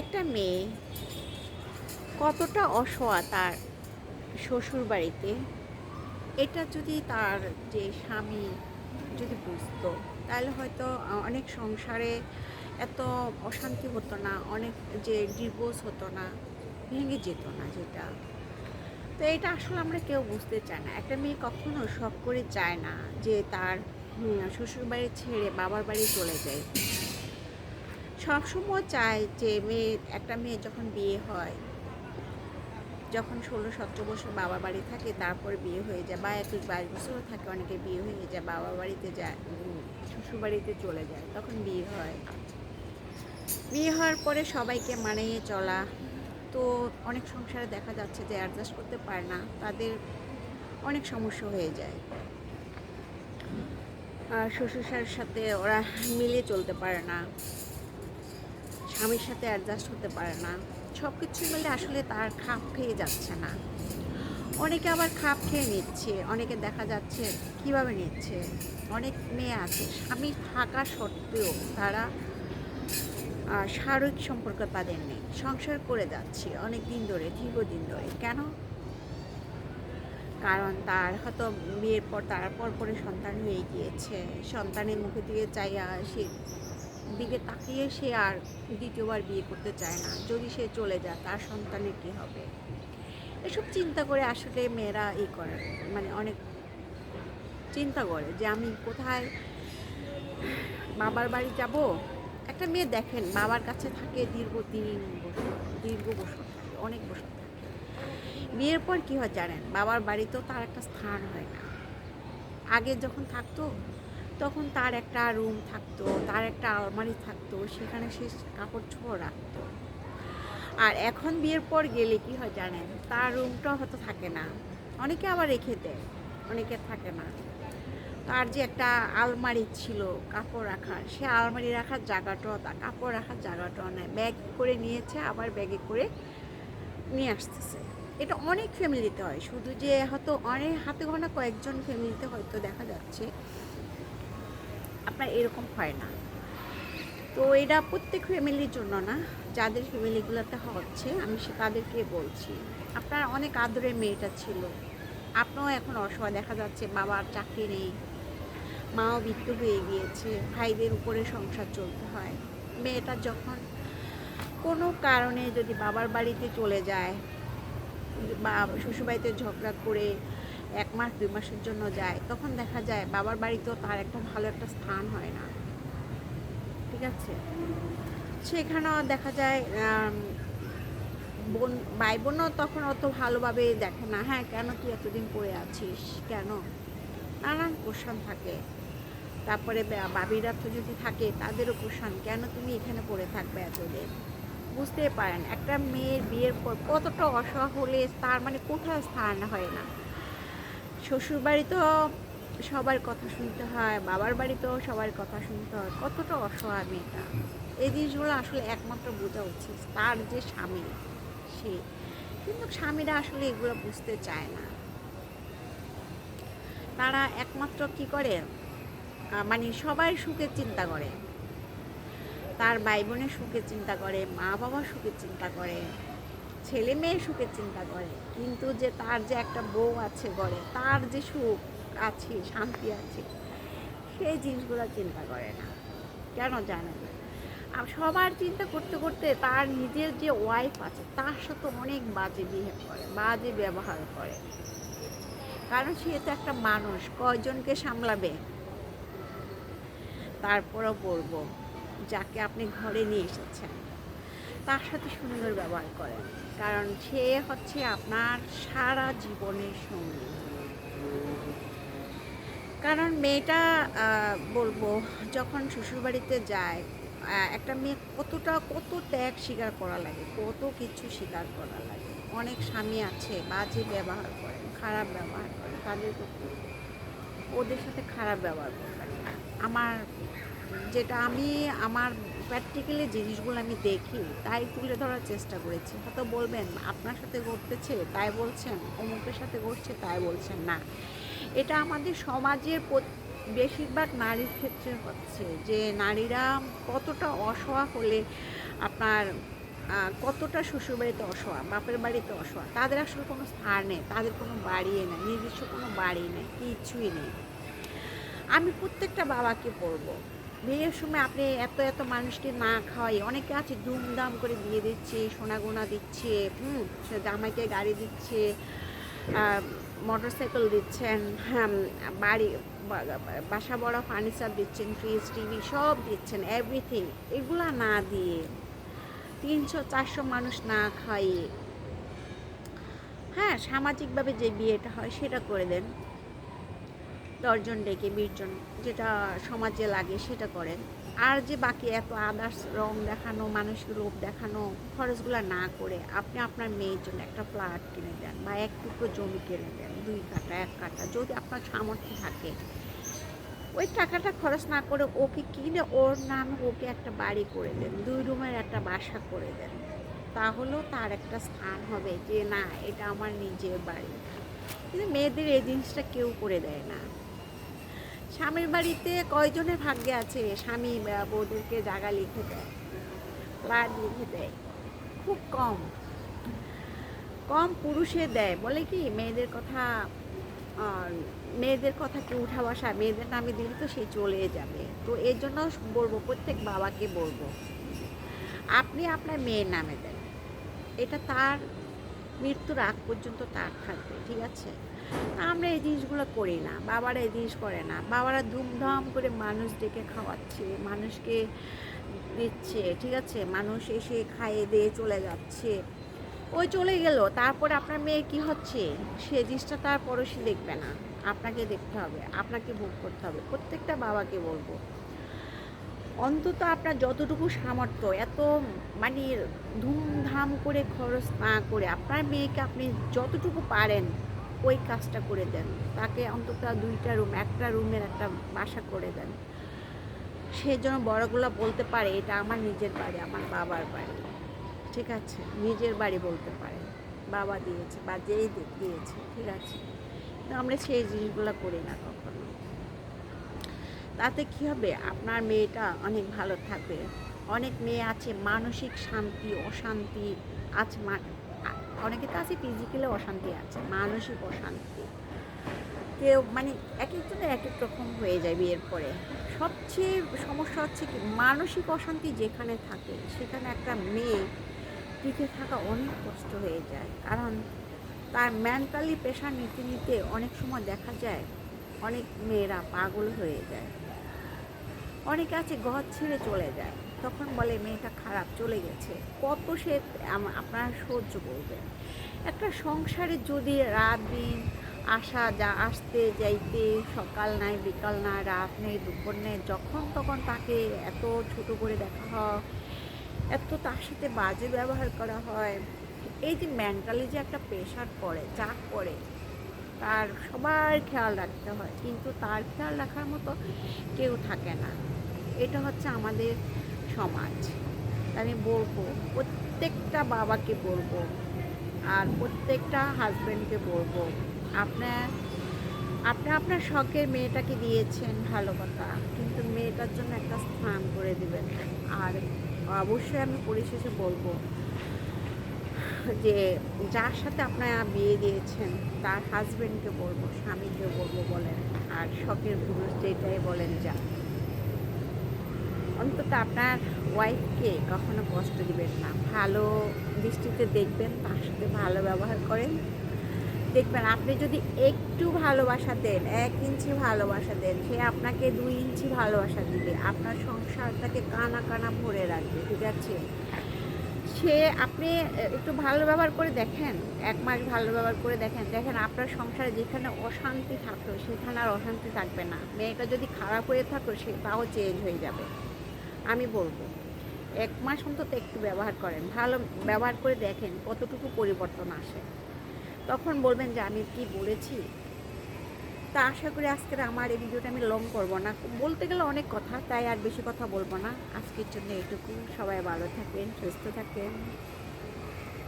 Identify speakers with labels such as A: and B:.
A: একটা মেয়ে কতটা অসহায় তার শ্বশুর বাড়িতে এটা যদি তার যে স্বামী যদি বুঝতো, তাহলে হয়তো অনেক সংসারে এত অশান্তি হতো না, অনেক যে ডিভোর্স হতো না, ভেঙে যেত না যেটা। তো এটা আসলে আমরা কেউ বুঝতে চাই না। একটা মেয়ে কখনো শখ করে চায় না যে তার শ্বশুর বাড়ি ছেড়ে বাবার বাড়ি চলে যায়। সবসময় চায় যে মেয়ে, একটা মেয়ে যখন বিয়ে হয়, যখন ষোলো, সতেরো বছর বাবা বাড়ি থাকে, তারপর বিয়ে হয়ে যায়। বা একুশ বাইশ বছরও থাকে, অনেকে বিয়ে হয়ে যায়, বাবা বাড়িতে যায় শ্বশুর বাড়িতে চলে যায়, তখন বিয়ে হয়। বিয়ে হওয়ার পরে সবাইকে মানিয়ে চলা। তো অনেক সংসারে দেখা যাচ্ছে যে অ্যাডজাস্ট করতে পারে না, তাদের অনেক সমস্যা হয়ে যায়। আর শ্বশুর সাথে ওরা মিলিয়ে চলতে পারে না। স্বামীর সাথে অ্যাডজাস্ট হতে পারে না। সব কিছু মিলে আসলে তার খাপ খেয়ে যাচ্ছে না। অনেকে আবার খাপ খেয়ে নিচ্ছে, অনেকে দেখা যাচ্ছে কীভাবে নিচ্ছে? অনেক মেয়ে আছে, স্বামী থাকা সত্ত্বেও তারা শারীরিক সম্পর্ক তাদের নেই। সংসার করে যাচ্ছে অনেক দিন ধরে, দীর্ঘদিন ধরে। কেন? কারণ তার হয়তো বিয়ের পর, তার পর পরে সন্তান হয়ে গিয়েছে সন্তানের মুখে দিয়ে চাইয়া সে দিকে তাকিয়ে সে আর দ্বিতীয়বার বিয়ে করতে চায় না। যদি সে চলে যায়, তার সন্তানের কী হবে? এসব চিন্তা করে আসলে মেয়েরা ই করে মানে অনেক চিন্তা করে যে আমি কোথায়, বাবার বাড়ি যাব? একটা মেয়ে দেখেন, বাবার কাছে থাকে দীর্ঘ তিন বছর, দীর্ঘ বছর থাকে, অনেক বছর থাকে। বিয়ের পর কী হয় জানেন? বাবার বাড়িতেও তার একটা স্থান হয় না। আগে যখন থাকতো তখন তার একটা রুম থাকতো, তার একটা আলমারি থাকতো, সেখানে সে কাপড় ছোঁড় রাখতো। আর এখন বিয়ের পর গেলে কি হয় জানেন? তার রুমটাও হয়তো থাকে না। অনেকে আবার রেখে দেয়, অনেকে থাকে না। তার যে একটা আলমারি ছিল, কাপড় রাখার, সে আলমারি রাখার জায়গাটাও তার কাপড় রাখার জায়গাটাও নেয় ব্যাগ করে নিয়েছে, আবার ব্যাগে করে নিয়ে আসতেছে। এটা অনেক ফ্যামিলিতে হয়। শুধু যে হয়তো অনেক হাতে গোনা কয়েকজন ফ্যামিলিতে হয়তো দেখা যাচ্ছে আপনার এরকম হয় না। তো এটা প্রত্যেক ফ্যামিলির জন্য না, যাদের ফ্যামিলিগুলোতে হচ্ছে, আমি সে তাদেরকে বলছি, আপনার অনেক আদরের মেয়েটা ছিল, আপনিও এখন অসহায় দেখা যাচ্ছে, বাবার চাকরি নেই, মাও মৃত্যু হয়ে গিয়েছে, ভাইদের উপরে সংসার চলতে হয়। মেয়েটা যখন কোনো কারণে যদি বাবার বাড়িতে চলে যায়, বা শ্বশুরবাড়িতে ঝগড়া করে এক মাস, দুই মাসের জন্য যায়, তখন দেখা যায় বাবার বাড়িতেও তার একটা ভালো একটা স্থান হয় না। ঠিক আছে? সেখানেও দেখা যায় বোন ভাই বোনও তখন অত ভালোভাবে দেখে না হ্যাঁ কেন তুই এতদিন পড়ে আছিস? কেন? নানান কোশ্চান থাকে। তারপরে বাবিরা তো যদি থাকে, তাদেরও কোশ্চান কেন তুমি এখানে পড়ে থাকবে এতদিন? বুঝতে পারেন, একটা মেয়ের বিয়ের পর কতটা অসহায় হলে তার মানে কোথাও স্থান হয় না। শ্বশুর তো সবার কথা শুনতে হয়, বাবার বাড়িতেও সবার কথা শুনতে হয়। কতটা মেয়েটা। এই জিনিসগুলো আসলে একমাত্র বোঝা উচিত, তার যে স্বামী, সে। কিন্তু স্বামীরা আসলে এগুলো বুঝতে চায় না। তারা একমাত্র কি করে? মানে সবাই সুখের চিন্তা করে। তার ভাই বোনের সুখের চিন্তা করে মা বাবা সুখের চিন্তা করে। ছেলে মেয়ে সুখের চিন্তা করে, কিন্তু যে তার যে একটা বউ আছে ঘরে, তার যে সুখ আছে, শান্তি আছে, সেই জিনিসগুলো চিন্তা করে না। কেন জানে আর সবার চিন্তা করতে করতে তার নিজের যে ওয়াইফ আছে, তার সাথে অনেক বাজে বিহেভ করে, বাজে ব্যবহার করে। কারণ সে তো একটা মানুষ, কয়জনকে সামলাবে? তারপরও বলব, যাকে আপনি ঘরে নিয়ে এসেছেন তার সাথে সুন্দর ব্যবহার করেন কারণ সে হচ্ছে আপনার সারা জীবনের সঙ্গী। কারণ মেয়েটা বলব, যখন শ্বশুরবাড়িতে যায় একটা মেয়ে কতটা, কত ত্যাগ স্বীকার করা লাগে, কত কিছু স্বীকার করা লাগে। অনেক স্বামী আছে, বাজে ব্যবহার করেন, খারাপ ব্যবহার করেন, তাদের ওদের সাথে খারাপ ব্যবহার করবেন না। আমার, যেটা আমি, আমার প্র্যাকটিক্যালি জিনিসগুলো আমি দেখি, তাই তুলে ধরার চেষ্টা করেছি। হয়তো বলবেন, আপনার সাথে ঘটতেছে, তাই বলছেন। অমুকের সাথে ঘটছে, তাই বলছেন। না। এটা আমাদের সমাজের বেশিরভাগ নারীর ক্ষেত্রে হচ্ছে যে নারীরা কতটা অসহায় হলে আপনার কতটা শ্বশুরবাড়িতে অসহায়, বাপের বাড়িতে অসহায়, তাদের আসলে কোনো স্থান নেই, তাদের কোনো বাড়ি নেই, নির্দিষ্ট কোনো বাড়ি নেই, কিছুই নেই। আমি প্রত্যেকটা বাবাকে পড়ব বিয়ের সময় আপনি এত এত মানুষকে না খাওয়াই, অনেকে আছে ধুমধাম করে বিয়ে দিচ্ছে, সোনা গোনা দিচ্ছে, হুম জামাইকে গাড়ি দিচ্ছে মোটর সাইকেল দিচ্ছেন হ্যাঁ বাড়ি বাসা বড় ফার্নিচার দিচ্ছেন ফ্রিজ টিভি সব দিচ্ছেন এভরিথিং এগুলা না দিয়ে তিনশো, চারশো মানুষ না খাইয়ে হ্যাঁ সামাজিকভাবে যে বিয়েটা হয় সেটা করে দেন। দশজন ডেকে বিশজন যেটা সমাজে লাগে সেটা করেন। আর যে বাকি এত আদার্স রং দেখানো মানুষকে লোভ দেখানো খরচগুলো না করে আপনি আপনার মেয়ের জন্য একটা ফ্ল্যাট কিনে দেন বা এক টুকরো জমি কিনে দেন, দুই কাটা এক কাটা যদি আপনার সামর্থ্য থাকে। ওই টাকাটা খরচ না করে ওকে কিনে ওর নামে ওকে একটা বাড়ি করে দেন, দুই রুমের একটা বাসা করে দেন। তাহলেও তার একটা স্থান হবে যে, না, এটা আমার নিজের বাড়ি। কিন্তু মেয়েদের এই জিনিসটা কেউ করে দেয় না। স্বামীর বাড়িতে কয়জনের ভাগ্যে আছে? স্বামী বা বউদেরকে জায়গা লিখে দেয়, ফ্ল্যাট লিখে দেয়। খুব কম। কম পুরুষে দেয়। বলে কি, মেয়েদের কথা মেয়েদের কথা কি উঠা বসা মেয়েদের নামে দিলে তো সে চলে যাবে। তো এর জন্য বলব, প্রত্যেক বাবাকে বলব, আপনি আপনার মেয়ের নামে দেন। এটা তার মৃত্যুর আগ পর্যন্ত তার থাকবে, ঠিক আছে? আমরা এই জিনিসগুলো করি না, বাবারা এই জিনিস করে না। বাবারা ধুমধাম করে মানুষ ডেকে খাওয়াচ্ছে, মানুষকে দিচ্ছে, ঠিক আছে? মানুষ এসে খাইয়ে দিয়ে চলে যাচ্ছে। ওই চলে গেল, তারপর আপনার মেয়ে কি হচ্ছে? সে জিনিসটা তার পরশি দেখবে না। আপনাকে দেখতে হবে, আপনাকে ভোগ করতে হবে, প্রত্যেকটা বাবাকে বলব। অন্তত আপনার যতটুকু সামর্থ্য, এত মানে ধুমধাম করে খরচ না করে আপনার মেয়েকে আপনি যতটুকু পারেন ওই কাজটা করে দেন। তাকে অন্তত দুইটা রুম, একটা রুমের একটা বাসা করে দেন। সে যেন বড়গুলো বলতে পারে, এটা আমার নিজের বাড়ি, আমার বাবার বাড়ি। ঠিক আছে? নিজের বাড়ি বলতে পারে। বাবা দিয়েছে বা যেই দিয়েছে। ঠিক আছে? কিন্তু আমরা সেই জিনিসগুলো করি না কখনো। তাতে কি হবে? আপনার মেয়েটা অনেক ভালো থাকবে। অনেক মেয়ে আছে, মানসিক শান্তি, অশান্তি আছে অনেকে তো আছে ফিজিক্যালি অশান্তি আছে, মানসিক অশান্তি। কেউ মানে এক একজনের এক এক রকম হয়ে যায় বিয়ের পরে। সবচেয়ে সমস্যা হচ্ছে কি, মানসিক অশান্তি যেখানে থাকে, সেখানে একটা মেয়ে টিকে থাকা অনেক কষ্ট হয়ে যায়। কারণ তার মেন্টালি প্রেশার নিতে নিতে অনেক সময় দেখা যায়, অনেক মেয়েরা পাগল হয়ে যায়। অনেকে আছে, ঘর ছেড়ে চলে যায়। তখন বলে, মেয়েটা খারাপ, চলে গেছে। কত সে আপনারা সহ্য করবেন। একটা সংসারে যদি রাত দিন আসা যা, আসতে যাইতে, সকাল নাই, বিকাল নাই, রাত নেই, দুপুর নেই, যখন তখন তাকে এত ছোট করে দেখা হয়, এত তার সাথে বাজে ব্যবহার করা হয়, এই যে মেন্টালি যে একটা প্রেশার পড়ে, চাপ পড়ে তার সবার খেয়াল রাখতে হয়। কিন্তু তার খেয়াল রাখার মতো কেউ থাকে না। এটা হচ্ছে আমাদের সমাজ। আমি বলব, প্রত্যেকটা বাবাকে বলব আর প্রত্যেকটা হাজব্যান্ডকে বলব আপনার আপনি আপনার শখের মেয়েটাকে দিয়েছেন ভালো কথা, কিন্তু মেয়েটার জন্য একটা স্থান করে দেবেন। আর অবশ্যই আমি পরিশেষে বলব যে যার সাথে আপনারা বিয়ে দিয়েছেন, তার হাজবেন্ডকে বলব, স্বামীকে বলব বলেন, আর শখের পুরুষ যেটাই বলেন যা অন্তত আপনার ওয়াইফকে কখনো কষ্ট দিবেন না। ভালো দৃষ্টিতে দেখবেন, তার সাথে ভালো ব্যবহার করেন। দেখবেন, আপনি যদি একটু ভালোবাসা দেন, এক ইঞ্চি ভালোবাসা দেন, সে আপনাকে দুই ইঞ্চি ভালোবাসা দিবে। আপনার সংসারটাকে কানা কানা ভরে রাখবে, ঠিক আছে? সে আপনি একটু ভালো ব্যবহার করে দেখেন, এক মাস ভালো ব্যবহার করে দেখেন। দেখেন আপনার সংসারে যেখানে অশান্তি থাকতো, সেখানে আর অশান্তি থাকবে না। মেয়েটা যদি খারাপ হয়ে থাকো সে তাও চেঞ্জ হয়ে যাবে। আমি বলব, এক মাস অন্তত একটু ব্যবহার করেন। ভালো ব্যবহার করে দেখেন কতটুকু পরিবর্তন আসে। তখন বলবেন যে, আমি কি বলেছি? তা আশা করি আজকের আমার এই ভিডিওটা আমি লং করব না। বলতে গেলে অনেক কথা, তাই আর বেশি কথা বলব না। আজকের জন্য এইটুকু সবাই ভালো থাকবেন সুস্থ থাকবেন